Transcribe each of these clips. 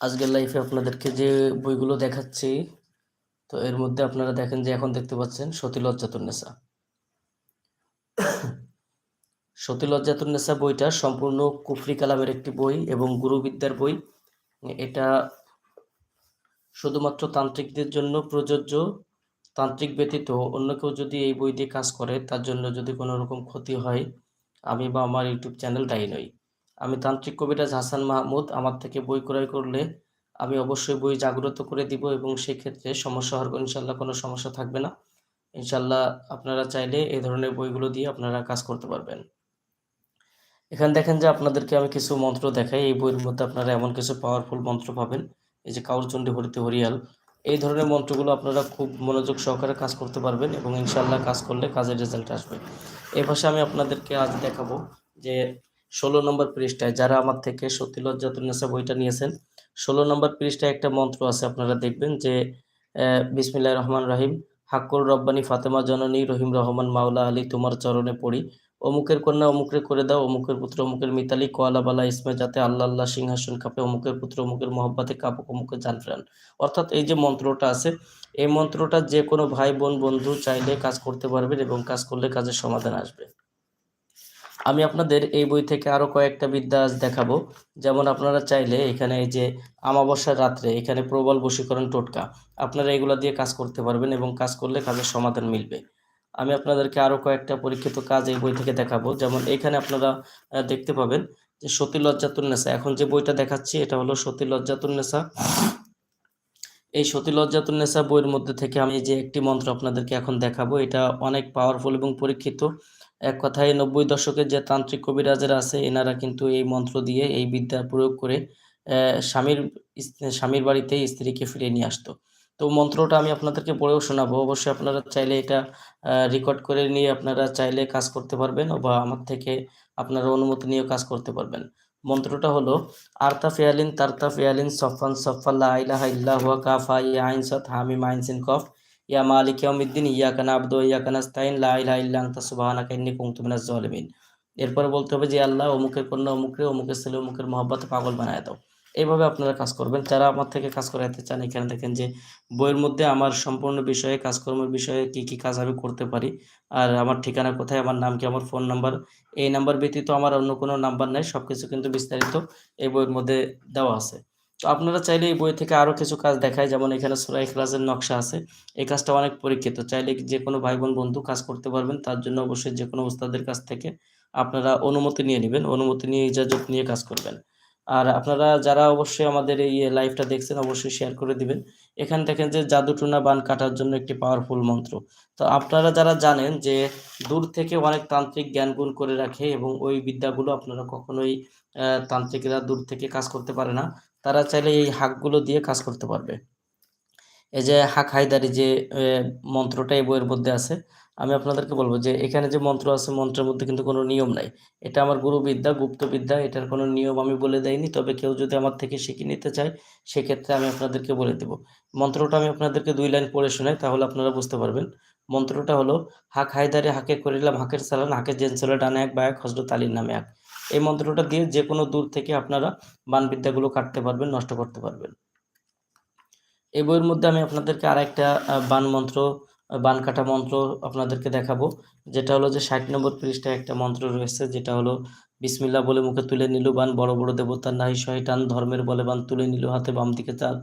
আজকের লাইফে আপনাদেরকে যে বইগুলো দেখাচ্ছি, তো এর মধ্যে আপনারা দেখেন যে এখন দেখতে পাচ্ছেন সতী লজ্জাতুন্নেসা সতী লজ্জাতুন্নেসা বইটা সম্পূর্ণ কুফরি কালামের একটি বই এবং গুরুবিদ্যার বই। এটা শুধুমাত্র তান্ত্রিকদের জন্য প্রযোজ্য, তান্ত্রিক ব্যতীত অন্য কেউ যদি এই বই দিয়ে কাজ করে, তার জন্য যদি কোনো রকম ক্ষতি হয়, আমি বা আমার ইউটিউব চ্যানেল দায়ী নই। আমি তান্ত্রিক কবিরাজ হাসান মাহমুদ, আমার থেকে বই ক্রয় করলে আমি অবশ্যই বই জাগ্রত করে দিব এবং সেক্ষেত্রে সমস্যা হওয়ার ইনশাল্লাহ কোনো সমস্যা থাকবে না। ইনশাল্লাহ আপনারা চাইলে এই ধরনের বইগুলো দিয়ে আপনারা কাজ করতে পারবেন। এখানে দেখেন যে আপনাদেরকে আমি কিছু মন্ত্র দেখাই। এই বইয়ের মধ্যে আপনারা এমন কিছু পাওয়ারফুল মন্ত্র পাবেন। এই যে কাউরচণ্ডী হরিতে হরিয়াল, এই ধরনের মন্ত্রগুলো আপনারা খুব মনোযোগ সহকারে কাজ করতে পারবেন এবং ইনশাল্লাহ কাজ করলে কাজের রেজাল্ট আসবে। এ পাশে আমি আপনাদেরকে আজ দেখাবো যে ষোলো নম্বর পৃষ্ঠায় যারা আমার থেকে সত্যি লজ্জাতুন্নেসা বইটা নিয়েছেন, ষোলো নম্বর পৃষ্ঠায় একটা মন্ত্র আছে, আপনারা দেখবেন যে বিসমিল্লাহ রহমান রাহিম হাক্কুর রব্বানি ফাতেমা জননী রহিম রহমান মাওলা আলী তোমার চরণে পড়ি। অমুকের কন্যা অমুকের করে দাও, অমুকের পুত্র অমুকের মিতালি কোয়ালাবালা ইসমে যাতে আল্লাহ আল্লাহ সিংহাসন কাপে, অমুকের পুত্র অমুকের মহব্বতে কাপক, অমুকের জানফ্রান অর্থাৎ এই যে মন্ত্রটা আছে, এই মন্ত্রটা যে কোনো ভাই, বোন, বন্ধু চাইলে কাজ করতে পারবেন এবং কাজ করলে কাজের সমাধান আসবে। আমি আপনাদের এই বই থেকে আরও কয়েকটা বিদ্যা আজ দেখাবো। যেমন আপনারা চাইলে এখানে এই যে আমাবস্যার রাত্রে এখানে প্রবল বশীকরণ টোটকা, আপনারা এগুলো দিয়ে কাজ করতে পারবেন এবং কাজ করলে কাজের সমাধান মিলবে। আমি আপনাদেরকে আরও কয়েকটা পরীক্ষিত কাজ এই বই থেকে দেখাবো। যেমন এখানে আপনারা দেখতে পাবেন যে সতী লজ্জাতুন্নেসা এখন যে বইটা দেখাচ্ছি এটা হলো সতী লজ্জাতুন্নেসা এই সতী লজ্জাতুন্নেসা বইয়ের মধ্যে থেকে আমি যে একটি মন্ত্র আপনাদেরকে এখন দেখাবো, এটা অনেক পাওয়ারফুল এবং পরীক্ষিত। এক কথায় নব্বই দশকের যে তান্ত্রিক কবিরাজেরা আছে, এনারা কিন্তু এই মন্ত্র দিয়ে এই বিদ্যা প্রয়োগ করে স্বামীর স্বামীর বাড়িতে স্ত্রীকে ফিরিয়ে নিয়ে আসতো। তো মন্ত্রটা আমি আপনাদেরকে পড়েও শোনাবো। অবশ্যই আপনারা চাইলে এটা রেকর্ড করে নিয়ে আপনারা চাইলে কাজ করতে পারবেন বা আমার থেকে আপনারা অনুমতি নিয়েও কাজ করতে পারবেন। মন্ত্রটা হলো, আর্তা ফিয়ালিন তার্তা ফিয়ালিন সফান সফাল্লা আইলাহা ইল্লাহুয়া কাফা ইয়া আইন সৎ হামিম আইন সিন কফ। ইয়া মালিক ইয়াউমিদ্দিন ইয়াকা নাবদু ইয়াকা নাস্তাইন লা ইলাহা ইল্লা আনতা সুবহানাকা ইন্নী কুনতু মিনাজ জালিমিন এরপরে বলতে হবে যে, আল্লাহ অমুকের কন্যা, অমুকের অমুকের ছেলে, অমুকের মহব্বতে পাগল বানায় দাও। এইভাবে আপনারা কাজ করবেন। যারা আমার থেকে কাজ করাতে চান, এখানে দেখেন যে, বইয়ের মধ্যে আমার সম্পূর্ণ বিষয়ে, কাজকর্মের বিষয়ে কি কি কাজ আমি করতে পারি, আর আমার ঠিকানা কোথায়, আমার নাম কি, আমার ফোন নাম্বার, এই নাম্বার ব্যতীত আমার অন্য কোনো নাম্বার নেই সব কিছু কিন্তু বিস্তারিত এই বইয়ের মধ্যে দেওয়া আছে। তো আপনারা চাইলে এই বই থেকে আরও কিছু কাজ দেখায়, যেমন এখানে সুরাই ক্লাসের নকশা আছে। এই কাজটা অনেক পরীক্ষিত। চাইলে যে কোনো ভাই বোন বন্ধু কাজ করতে পারবেন, তার জন্য অবশ্যই যে কোনো উস্তাদের কাছ থেকে আপনারা অনুমতি নিয়ে নেবেন। অনুমতি নিয়ে ইজাজত নিয়ে কাজ করবেন। আর আপনারা যারা অবশ্যই আমাদের এই লাইভটা দেখছেন, অবশ্যই শেয়ার করে দিবেন। এখানে দেখেন যে জাদুটুনা বান কাটার জন্য একটি পাওয়ারফুল মন্ত্র। তো আপনারা যারা জানেন যে দূর থেকে অনেক তান্ত্রিক জ্ঞান গুণ করে রাখে এবং ওই বিদ্যাগুলো আপনারা কখনোই তান্ত্রিকরা দূর থেকে কাজ করতে পারে না তারা চাইলে এই হাকগুলো দিয়ে কাজ করতে পারবে। এই যে হাক হায়দারি যে মন্ত্রটা এই বইয়ের মধ্যে আছে, আমি আপনাদেরকে বলব যে এখানে যে মন্ত্র আছে, মন্ত্রের মধ্যে কিন্তু কোনো নিয়ম নাই। এটা আমার গুরুবিদ্যা, গুপ্তবিদ্যা, এটার কোনো নিয়ম আমি বলে দেয়নি তবে কেউ যদি আমার থেকে শিখে নিতে চায়, সেক্ষেত্রে আমি আপনাদেরকে বলে দেব। মন্ত্রটা আমি আপনাদেরকে দুই লাইন পড়ে শোনাই, তাহলে আপনারা বুঝতে পারবেন। মন্ত্রটা হলো, হাক হায়দারে হাকে করিলাম, হাকের সালান হাকের জেনসলে ডানে এক বা এক হজরত আলীর নামে এক। এই মন্ত্রটা দিয়ে যে কোনো দূর থেকে আপনারা বানবিদ্যাগুলো কাটতে পারবেন, নষ্ট করতে পারবেন। এই বইয়ের মধ্যে আমি আপনাদেরকে আর একটা বান মন্ত্র বান কাটা মন্ত্র আপনাদেরকে দেখাবো। যেটা হলো যে ষাট নম্বর পৃষ্ঠায় একটা মন্ত্র রয়েছে, যেটা হলো বিসমিল্লা বলে মুখে তুলে নিল বান, বড় বড় দেবতার নাহি শয়তান, ধর্মের বলে বান তুলে নিল হাতে, বাম দিকে তার,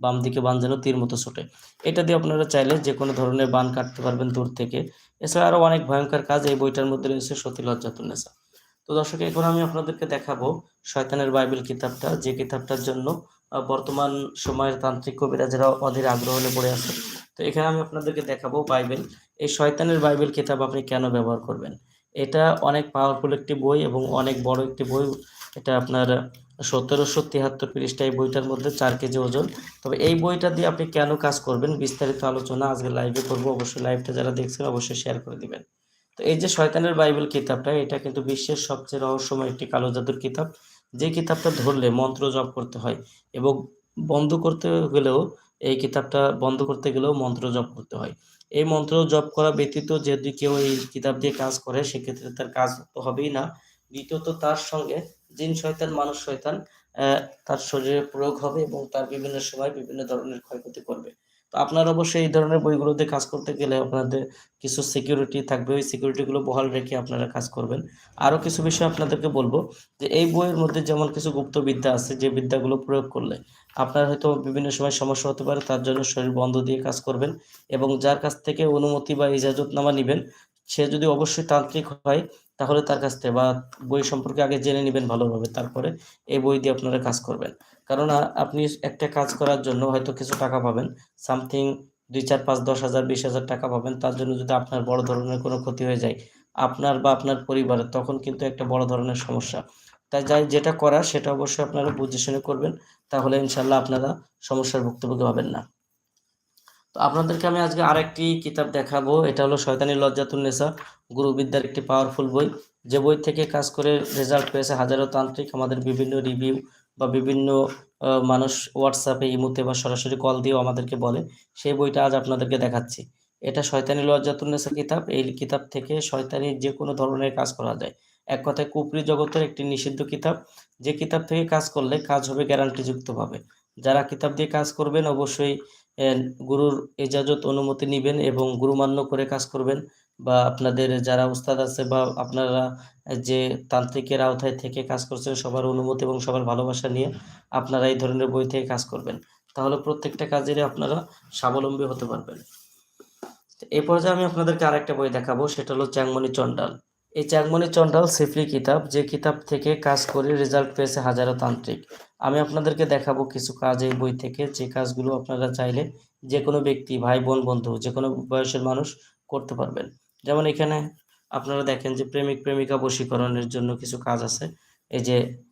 বাম দিকে বান যেন তীর মতো ছোটে। এটা দিয়ে আপনারা চাইলে যে কোনো ধরনের বান কাটতে পারবেন দূর থেকে। এছাড়া আরও অনেক ভয়ঙ্কর কাজ এই বইটার মধ্যে রয়েছে, সতী লজ্জাতুন্নেসা দর্শক, এখন আমি আপনাদেরকে দেখাবো শয়তানের বাইবেল কিতাবটা, যে কিতাবটার জন্য বর্তমান সময়ের তান্ত্রিক কবিরা যারা অধীর আগ্রহ হলে পড়ে আছে তো এখানে আমি আপনাদেরকে দেখাবো বাইবেল, এই শয়তানের বাইবেল কিতাব আপনি কেন ব্যবহার করবেন? এটা অনেক পাওয়ারফুল একটি বই এবং অনেক বড় একটি বই। এটা আপনার সতেরোশো তিয়াত্তর পৃষ্ঠা এই বইটার মধ্যে চার কেজি ওজন। তবে এই বইটা দিয়ে আপনি কেন কাজ করবেন? বিস্তারিত আলোচনা আজকে লাইভে করব। অবশ্যই লাইভটা যারা দেখছেন, অবশ্যই শেয়ার করে দিবেন। তো এই যে শয়তানের বাইবেল কিতাবটা, এটা কিন্তু বিশ্বের সবচেয়ে রহস্যময় একটি কালো জাদুর কিতাব। যে কিতাবটা ধরলে মন্ত্র জপ করতে হয় এবং বন্ধ করতে গেলেও, এই কিতাবটা বন্ধ করতে গেলেও মন্ত্র জপ করতে হয়। এই মন্ত্র জপ করা ব্যতীত যদি কেউ এই কিতাব দিয়ে কাজ করে, সেক্ষেত্রে তার কাজ তো হবেই না। দ্বিতীয়ত তার সঙ্গে জিন শয়তান, মানুষ শয়তান তার শরীরে প্রয়োগ হবে এবং তার বিভিন্ন সময় বিভিন্ন ধরনের ক্ষয়ক্ষতি করবে। তো আপনারা অবশ্যই এই ধরনের বইগুলোতে কাজ করতে গেলে আপনাদের কিছু সিকিউরিটি থাকবে। ওই সিকিউরিটিগুলো বহাল রেখে আপনারা কাজ করবেন। আরও কিছু বিষয় আপনাদেরকে বলব যে, এই বইয়ের মধ্যে যেমন কিছু গুপ্ত বিদ্যা আছে, যে বিদ্যাগুলো প্রয়োগ করলে আপনার হয়তো বিভিন্ন সময় সমস্যা হতে পারে, তার জন্য শরীর বন্ধ দিয়ে কাজ করবেন এবং যার কাছ থেকে অনুমতি বা ইজাজতনামা নেবেন, সে যদি অবশ্যই তান্ত্রিক হয়, তাহলে তার কাছ থেকে বা বই সম্পর্কে আগে জেনে নেবেন ভালোভাবে, তারপরে এই বই দিয়ে আপনারা কাজ করবেন। কারণ আপনি একটা কাজ করার জন্য হয়তো কিছু টাকা পাবেন, সামথিং দুই চার পাঁচ দশ হাজার, বিশ হাজার টাকা পাবেন, তার জন্য যদি আপনার বড় ধরনের কোনো ক্ষতি হয়ে যায়, আপনার বা আপনার পরিবারের, তখন কিন্তু একটা বড় ধরনের সমস্যা। তাই যাই যেটা করা সেটা অবশ্যই আপনারা বুঝে শুনে করবেন, তাহলে ইনশাল্লাহ আপনারা সমস্যার ভুক্তভোগী হবেন না। তো আপনাদেরকে আমি আজকে আরেকটি কিতাব দেখাবো, এটা হলো শয়তানি লজ্জাতুন্নেসা গুরুবিদ্যার একটি পাওয়ারফুল বই। যে বই থেকে কাজ করে রেজাল্ট পেয়েছে হাজারো তান্ত্রিক, আমাদের বিভিন্ন রিভিউ বা বিভিন্ন মানুষ হোয়াটসঅ্যাপে ইমুতে বা সরাসরি কল দিয়েও আমাদেরকে বলে, সেই বইটা আজ আপনাদেরকে দেখাচ্ছি। এটা শয়তানি লজ্জাতুন্নেসা কিতাব। এই কিতাব থেকে শয়তানি যে কোনো ধরনের কাজ করা যায়। এক কথায় কুপরি জগতের একটি নিষিদ্ধ কিতাব। যে কিতাব থেকে কাজ করলে কাজ হবে গ্যারান্টিযুক্তভাবে। যারা কিতাব দিয়ে কাজ করবেন, অবশ্যই গুরুর এজাজত অনুমতি নেবেন এবং গুরুমান্য করে কাজ করবেন। বা আপনাদের যারা উস্তাদ আছে বা আপনারা যে তান্ত্রিকের আওতায় থেকে কাজ করছেন সবার অনুমতি এবং সবার ভালোবাসা নিয়ে আপনারা এই ধরনের বই থেকে কাজ করবেন। তাহলে প্রত্যেকটা কাজেরই আপনারা স্বাবলম্বী হতে পারবেন। এই পর্যায়ে আমি আপনাদেরকে আরেকটা বই দেখাবো, সেটা হলো চ্যাংমণি চন্ডাল এই চ্যাংমণি চন্ডাল সিফলি কিতাব, যে কিতাব থেকে কাজ করে রেজাল্ট পেয়েছে হাজারো তান্ত্রিক। আমি আপনাদেরকে দেখাবো কিছু কাজ এই বই থেকে, যে কাজগুলো আপনারা চাইলে যে কোনো ব্যক্তি, ভাই, বোন, বন্ধু যে কোনো বয়সের মানুষ করতে পারবেন। যেমন এখানে আপনারা দেখেন যে প্রেমিক প্রেমিকা বশীকরণের জন্য কিছু কাজ আছে। এই যে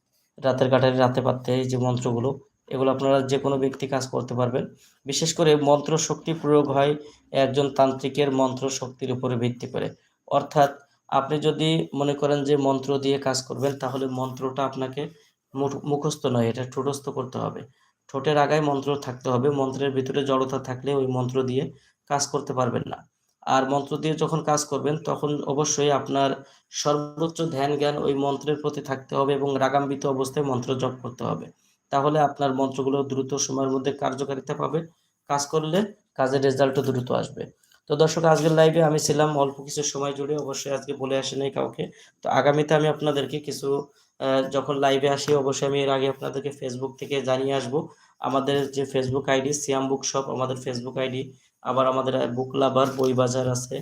রাতের কাটারি, রাতে পাততে এই যে মন্ত্রগুলো, এগুলো আপনারা যে কোনো ব্যক্তি কাজ করতে পারবেন। বিশেষ করে মন্ত্র শক্তি প্রয়োগ হয় একজন তান্ত্রিকের মন্ত্র শক্তির উপরে ভিত্তি করে। অর্থাৎ আপনি যদি মনে করেন যে মন্ত্র দিয়ে কাজ করবেন, তাহলে মন্ত্রটা আপনাকে মুখ- মুখস্থ নয়, এটা ঠোঁটস্থ করতে হবে। ঠোঁটের আগায় মন্ত্র থাকতে হবে। মন্ত্রের ভিতরে জড়তা থাকলে ওই মন্ত্র দিয়ে কাজ করতে পারবেন না। আর মন্ত্র দিয়ে যখন কাজ করবেন, তখন অবশ্যই আপনার সর্বোচ্চ ধ্যান জ্ঞান ওই মন্ত্রের প্রতি থাকতে হবে এবং রাগাম্বিত অবস্থায় মন্ত্র জপ করতে হবে। তাহলে আপনার মন্ত্রগুলো দ্রুত সময়ের মধ্যে কার্যকারিতা পাবে। কাজ করলে কাজের রেজাল্টও দ্রুত আসবে। তো দর্শক, আজকের লাইভে আমি ছিলাম অল্প কিছু সময় জুড়ে। অবশ্যই আজকে বলে আসি নাই কাউকে। তো আগামীতে আমি আপনাদেরকে কিছু যখন লাইভে আসি, অবশ্যই আমি এর আগে আপনাদেরকে ফেসবুক থেকে জানিয়ে আসব। আমাদের যে Facebook ID Siam book shop আমাদের ফেসবুক আইডি আবার আমাদের বুক লাভার বই বাজার আছে।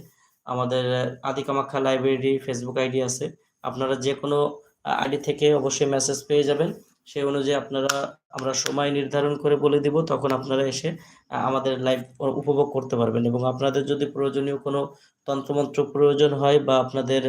আমাদের আদি কামাখ্যা লাইব্রেরি ফেসবুক আইডি আছে। আপনারা যে কোনো আইডি থেকে অবশ্যই মেসেজ পেয়ে যাবেন। সেই অনুযায়ী আপনারা, আমরা সময় নির্ধারণ করে বলে দিব, তখন আপনারা এসে আমাদের লাইভ উপভোগ করতে পারবেন। এবং আপনাদের যদি প্রয়োজনীয় কোনো তন্ত্রমন্ত্র প্রয়োজন হয় বা আপনাদের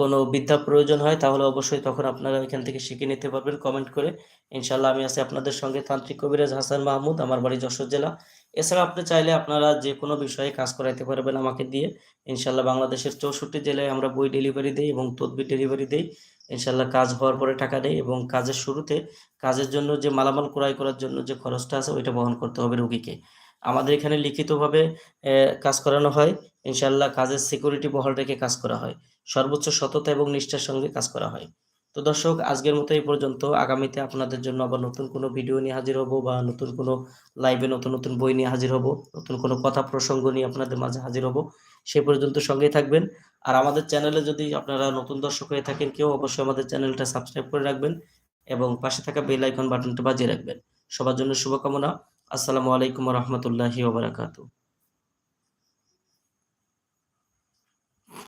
কোনো বিদ্যা প্রয়োজন হয়, তাহলে অবশ্যই তখন আপনারা এখান থেকে শিখে নিতে পারবেন কমেন্ট করে। ইনশাল্লাহ আমি আছি আপনাদের সঙ্গে, তান্ত্রিক কবিরাজ হাসান মাহমুদ, আমার বাড়ি যশোর জেলা। এছাড়া আপনি চাইলে আপনারা যে কোনো বিষয়ে কাজ করাইতে পারবেন আমাকে দিয়ে। ইনশাল্লাহ বাংলাদেশের চৌষট্টি জেলায় আমরা বই ডেলিভারি দিই এবং তদবির ডেলিভারি দিই। ইনশাল্লাহ কাজ হওয়ার পরে টাকা দেয় এবং কাজের শুরুতে কাজের জন্য যে মালামাল ক্রয় করার জন্য যে খরচটা আছে ওইটা বহন করতে হবে রুগীকে। আমাদের এখানে লিখিতভাবে কাজ করানো হয়। ইনশাল্লাহ কাজের সিকিউরিটি বহাল রেখে কাজ করা হয়। সর্বোচ্চ সততা এবং নিষ্ঠার সঙ্গে কাজ করা হয়। তো দর্শক, আজকের মতো এই পর্যন্ত। আগামীতে আপনাদের জন্য আবার নতুন কোনো ভিডিও নিয়ে হাজির হব বা নতুন কোনো লাইভে নতুন নতুন বই নিয়ে হাজির হব, নতুন কোনো কথা প্রসঙ্গ নিয়ে আপনাদের মাঝে হাজির হব সেই পর্যন্ত সঙ্গেই থাকবেন। আর আমাদের চ্যানেলে যদি আপনারা নতুন দর্শক হয়ে থাকেন, কেউ অবশ্যই আমাদের চ্যানেলটা সাবস্ক্রাইব করে রাখবেন এবং পাশে থাকা বেল আইকন বাটনটা বাজিয়ে রাখবেন। সবার জন্য শুভকামনা। আসসালামু আলাইকুম রহমতুল্লাহি ওবরাকাতু